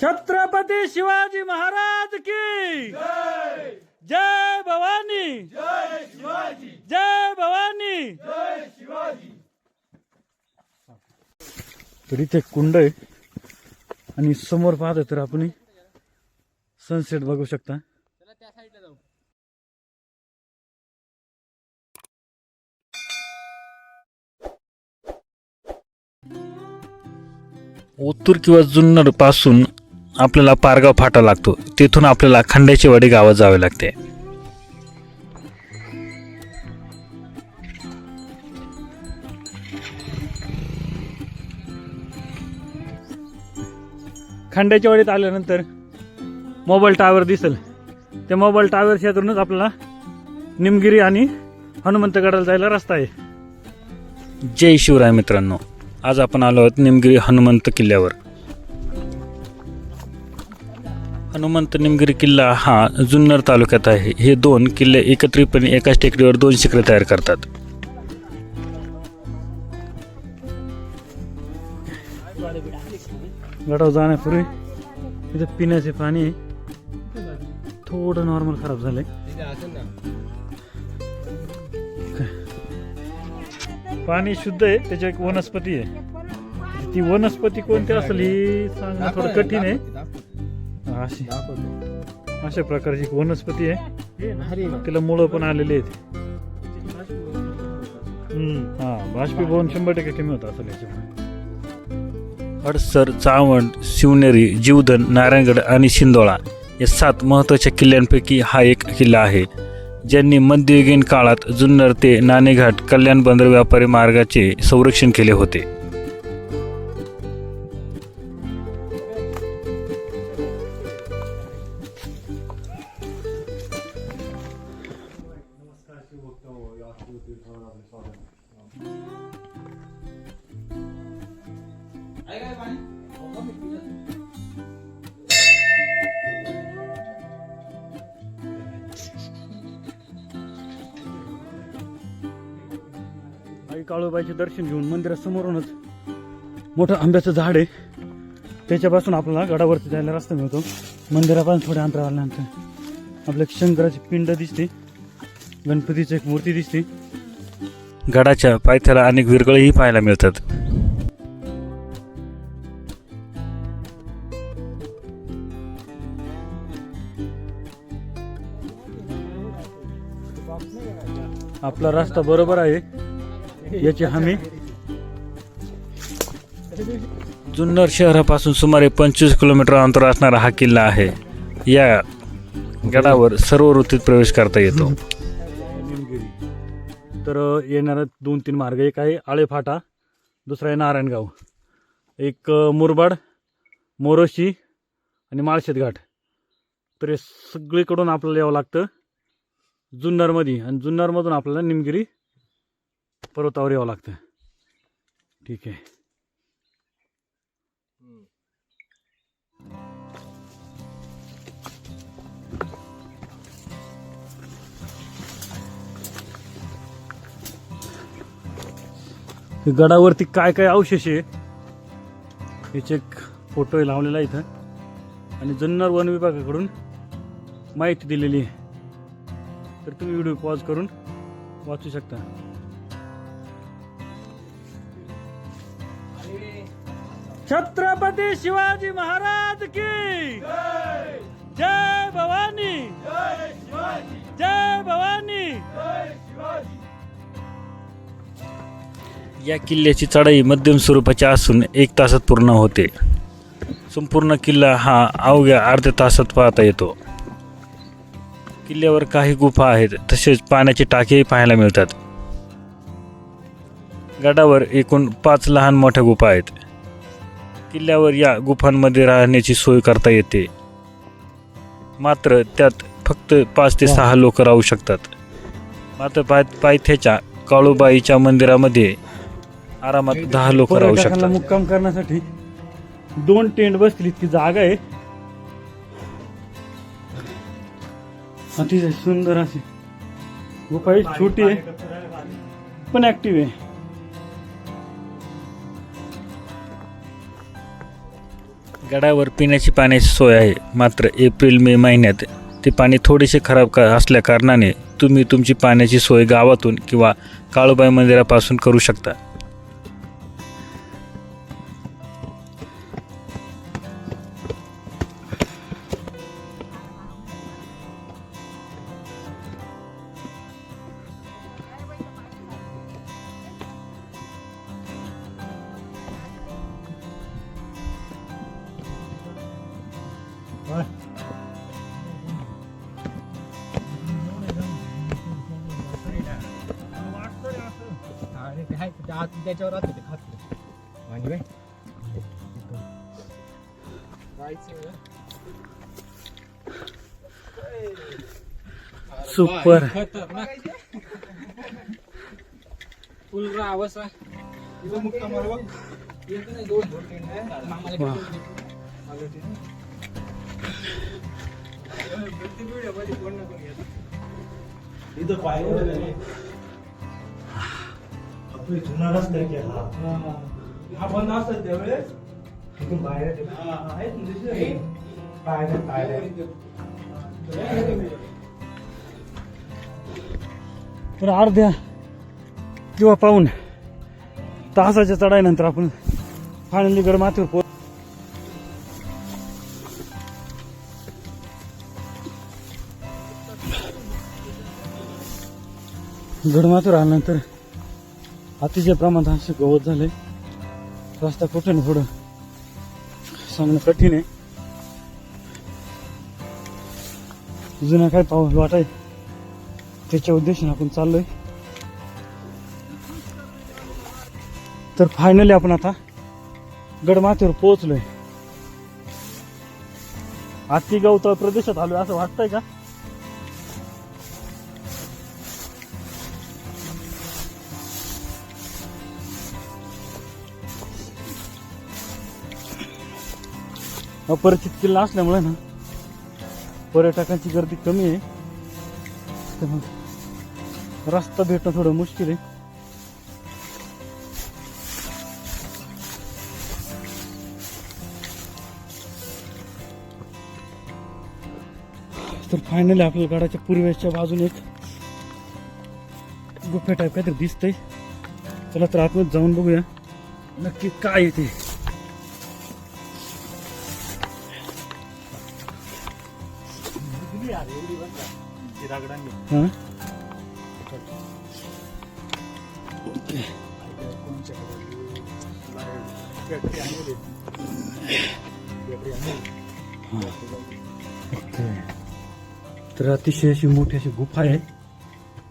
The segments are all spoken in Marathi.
छत्रपती शिवाजी महाराज की जय भवानी जय भवानी. तर इथे कुंड आहे. आणि समोर पाहतो तर आपण सनसेट बघू शकता. ओतूर किंवा जुन्नरपासून आपल्याला पारगाव फाटा लागतो. तेथून आपल्याला खंड्याची वाडी गावात जावे लागते. खंड्याच्या वाडीत आल्यानंतर मोबाईल टावर दिसेल. त्या मोबाईल टावर शेजारूनच आपल्याला निमगिरी आणि हनुमंतगडाला जायला रस्ता आहे. जय शिवराय मित्रांनो. आज आपण आलो आहोत निमगिरी हनुमंत किल्ल्यावर. हनुमंत निमगिरी किल्ला हा जुन्नर तालुक्यात आहे. हे दोन किल्ले एकत्रितपणे एकाच टेकडीवर दोन शिखरे तयार करतात. गडावर जाण्यापूर्वी इथं पिण्याचे पाणी थोडं नॉर्मल खराब झालं आहे पाणी शुद्ध आहे त्याची एक वनस्पती आहे. ती वनस्पती कोणती असेल ही सांगणं थोडं कठीण आहे. हा, अशी. अशा प्रकारची एक वनस्पती आहे. तिला मुळं पण आलेली आहेत. हम्म, हा बाष्पीभवन शंभर टक्के कमी होत असेल याच्यामुळे हडसर चावंड शिवनेरी जीवधन नारायणगड आणि शिंदोळा या सात महत्त्वाच्या किल्ल्यांपैकी हा एक किल्ला आहे. ज्यांनी मध्ययुगीन काळात जुन्नर ते नाणेघाट कल्याण बंदर व्यापारी मार्गाचे संरक्षण केले होते. काळूबाईचे दर्शन घेऊन मंदिरासमोरूनच मोठं आंब्याचं झाड आहे. त्याच्यापासून आपल्याला गडावरती जायला रस्ता मिळतो. मंदिरापासून थोड्या अंतर आल्यानंतर आपल्या शंकराची पिंड दिसते. गणपतीची एक मूर्ती दिसते. गडाच्या पायथ्याला अनेक विरगळही पाहायला मिळतात. आपला रस्ता बरोबर आहे. याची हमी. जुन्नर शहरापासून सुमारे पंचवीस किलोमीटर अंतर असणारा हा किल्ला आहे. या गडावर सर्व ऋतूत प्रवेश करता येतो. तर येणारा दोन तीन मार्ग. एक आहे आळेफाटा दुसरा आहे नारायणगाव. एक मुरबाड मोरोशी आणि माळशेत घाट. तर हे सगळीकडून आपल्याला यावं लागतं जुन्नरमध्ये. आणि जुन्नरमधून आपल्याला निमगिरी पर्वतावर यावं लागतं. ठीक आहे. गडावरती काय काय अवशेष आहे याचे एक फोटो लावलेला इथं. आणि जुन्नर वन विभागाकडून माहिती दिलेली आहे. तर तुम्ही व्हिडिओ पॉज करून वाचू शकता. छत्रपती शिवाजी महाराज की जय भवानी जय भवानी. या किल्ल्याची चढाई मध्यम स्वरूपाची असून एक तासात पूर्ण होते. संपूर्ण किल्ला हा अवघ्या अर्ध्या तासात पाहता येतो. किल्ल्यावर काही गुफा आहेत तसेच पाण्याचे टाकेही पाहायला मिळतात. गडावर एकूण पाच लहान मोठ्या गुफा आहेत. किल्ल्यावर या गुफांमध्ये राहण्याची सोय करता येते. मात्र त्यात फक्त पाच ते सहा लोक राहू शकतात. मात्र पाय पायथ्याच्या काळूबाईच्या मंदिरामध्ये आरामात दहा लोक राहू शकतात. मुक्काम करण्यासाठी दोन टेंट बसतील इतकी जागा आहे. अतिशय सुंदर अशी. गुफा छोटी आहे पण ऍक्टिव्ह आहे. गडावर पिण्याची पाण्याची सोय आहे. मात्र एप्रिल मे महिन्यात ते पाणी थोडेसे खराब का असल्या कारणाने तुम्ही तुमची पाण्याची सोय गावातून किंवा काळूबाई मंदिरापासून करू शकता. त्याच्यावर राहते ते खात म्हणजे काय सुपर. फुल मुक्का येत नाही दोन. मामाला होती? मागं जुना रस्ता आहे की हा. हा बंद असतात त्यावेळेस? तिथून बाहेर येते. हा, हा, आहेत ना दिसले? पाहिलं पाहिलं तर अर्ध्या किंवा पाऊन तासाच्या चढाईनंतर आपण फायनली गड माथ्यावर पोहोच गडमाथ्यावर आल्यानंतर अतिशय प्रमाणात असे गवत झाले. रस्ता कुठे पुढं? सांगणं कठीण आहे. जुना काय पाऊस वाटाय त्याच्या उद्देशाने आपण चाललोय. तर फायनली आपण आता गडमाथ्यावर पोहोचलोय. अति गवताळ प्रदेशात आलोय असं वाटतंय का? अपरिचित किल्ला असल्यामुळे ना पर्यटकांची गर्दी कमी आहे. तर मग रस्ता भेटणं थोडं मुश्किल आहे. तर फायनली आपल्या गडाच्या पूर्वेच्या बाजूने एक गुफे टाईप काहीतरी दिसतंय. चला तर आतमध्ये जाऊन बघूया नक्की काय येते हा? ओके तर अतिशय अशी मोठी अशी गुफा आहे.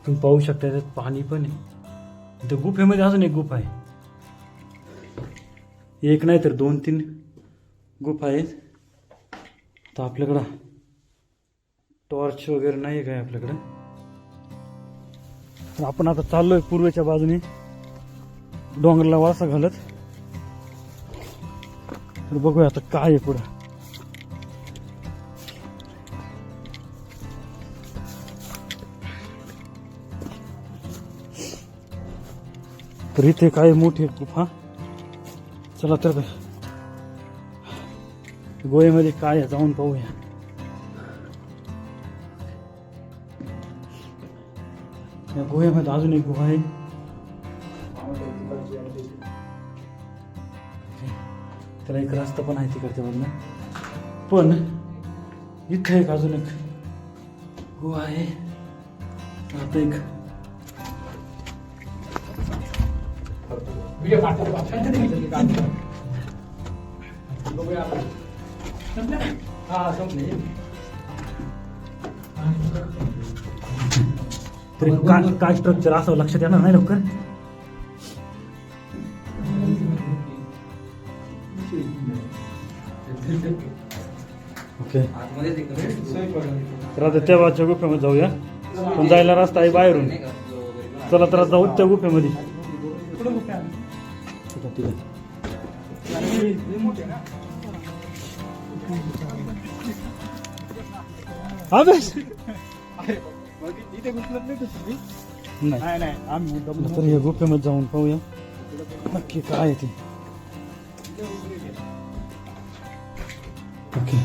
तुम्ही पाहू शकता त्यात पाणी पण आहे. त्या गुफेमध्ये अजून एक गुफा आहे. एक नाही तर दोन तीन गुफा आहेत. तर आपल्याकडं टॉर्च वगैरे नाही काय आपल्याकडे? आपण आता चाललोय पूर्वेच्या बाजूने. डोंगरला वासा घालत. तर बघूया आता काय आहे पुढं. तर इथे काय मोठी आहे गुफा. चला तर. गोव्यामध्ये काय आहे जाऊन पाहूया. या गुहेमध्ये अजून एक गुहा आहे. त्याला एक रस्ता पण आहे तिकडच्या पण इथं एक अजून एक गुहा आहे. आता एक Video काढतात तरी काय काय स्ट्रक्चर असं लक्षात येणार नाही लवकर? ओके. तर आता त्या बाजूच्या गुफेमध्ये जाऊया. पण जायला रस्ता आहे बाहेरून. चला तर जाऊ त्या गुफेमध्ये. ठीक आहे, ठीक घुसलत नाही तू तुम्ही? नाही. नाही नाही आम्ही मुद्दाम तर या गुफेमध्ये जाऊन पाहूया. नक्की काय आहे ते? ओके.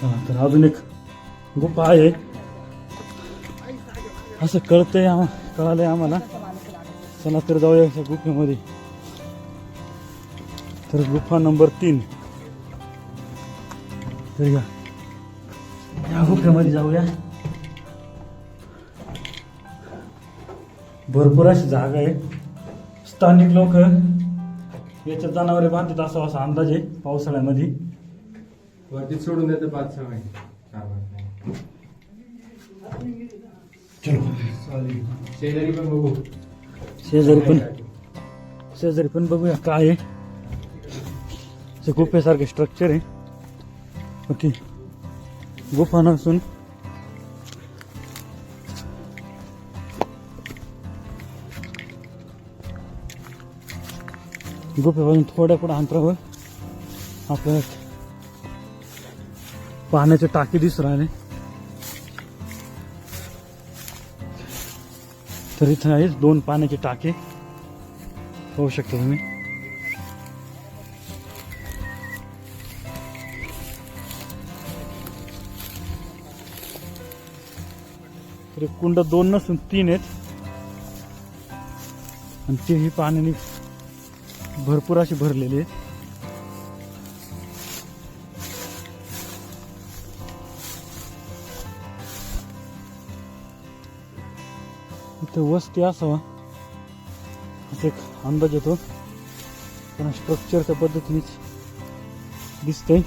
चला तर अजून एक गुफा आहे. असं कळतंय आम्हा कळालंय आम्हाला. चला तर जाऊया गुफेमध्ये तर गुफा नंबर तीन. तर या या गुफेमध्ये जाऊया. भरपूर अशी जागा आहे स्थानिक लोक याच्यात जनावरे बांधतात असा असा अंदाज आहे पावसाळ्यामध्ये. वरती सोडून देते पाच सहा महिने. चार महिने. शेजारी पण बघू. शेजारी पण शेजारी पण बघूया. काय आहे? ते गुफेसारखे स्ट्रक्चर आहे. ओके. गुफा नसून गुफेपासून थोड्या पुढे अंतरावर आपल्याला पाण्याचे टाकी दिसू राहिले. तर इथं आहे दोन पाण्याचे टाके. पाहू शकता तुम्ही. तरी कुंड दोन नसून तीन आहेत. आणि तेही पाण्याने भरपूर अशी भरलेली आहेत. इथं वस्ती असावा असा एक अंदाज येतो. पण स्ट्रक्चरच्या पद्धतीनेच दिसतंय.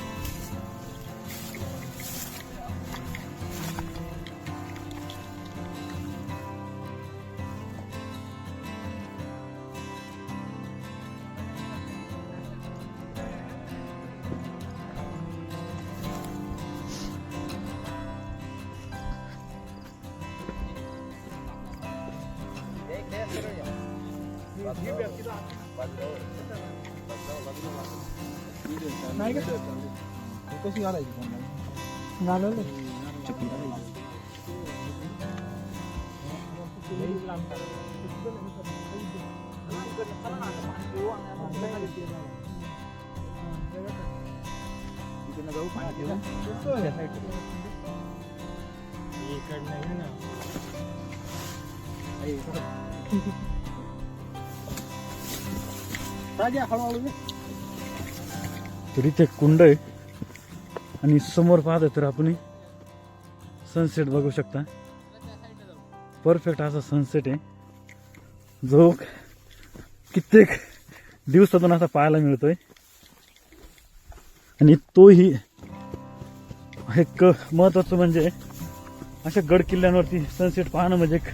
नाही का? कशी घालायची जाऊ पाणी राजा हळूहळू. तर इथे कुंड आहे. आणि समोर पाहतो तर आपण सनसेट बघू शकता. परफेक्ट असा सनसेट आहे. जो कित्येक दिवसातून असा पाहायला मिळतोय. आणि तोही एक महत्वाचं म्हणजे अशा गड किल्ल्यांवरती सनसेट पाहणं म्हणजे एक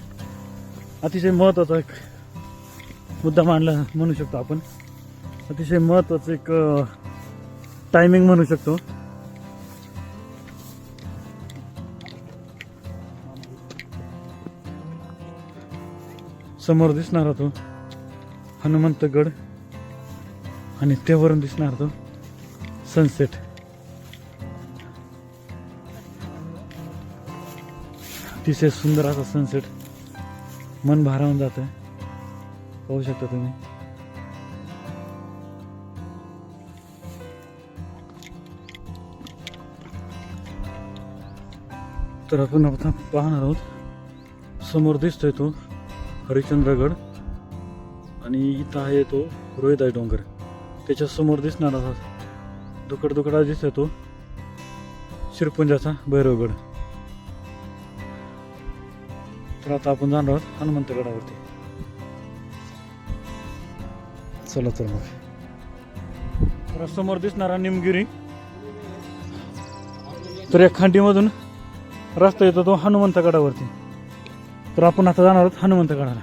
अतिशय महत्त्वाचा एक मुद्दा मांडला म्हणू शकतो आपण. अतिशय महत्वाचं एक टायमिंग म्हणू शकतो. समोर दिसणार तो हनुमंतगड आणि त्यावरून दिसणार तो सनसेट अतिशय सुंदर असा सनसेट मन भारावून जात पाहू शकता तुम्ही. तर आपण आता पाहणार आहोत. समोर दिसतोय तो हरिश्चंद्रगड आणि इथं आहे तो रोहिदाई डोंगर. त्याच्यासमोर दिसणारा हा दुकड दुकडा दिसतोय तो शिरपुंजाचा भैरवगड. तर आता आपण जाणार आहोत हनुमंतगडावरती. चला तर मग. तर समोर दिसणारा निमगिरी. तर या खांडीमधून रस्ता येतो तो हनुमंतगडावरती. तर आपण आता जाणार आहोत हनुमंतगडाला.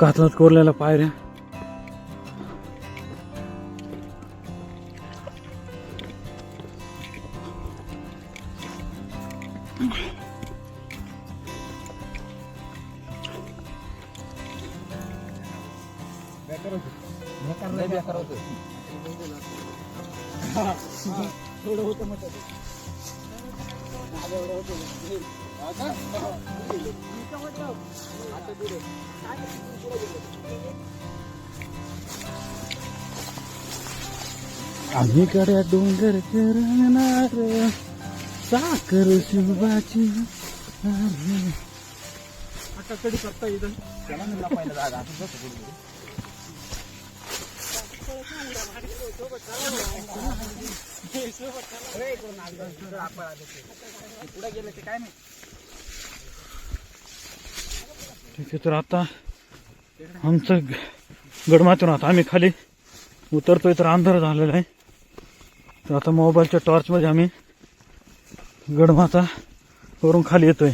कातलात कोरलेल्या पायऱ्या. बेकार बेकार बेकार होतं. होतं मग एवढं होतं. आम्ही कड्या डोंगर करणार साखर शिवाची आता कधी करता त्याला म्हणला पहिला जागा ठीक आहे तर आता आमचं ग- आता आम्ही खाली उतरतोय तर अंधार झालेला आहे. तर आता मोबाईलच्या टॉर्चमध्ये आम्ही गडमाता वरून खाली येतोय.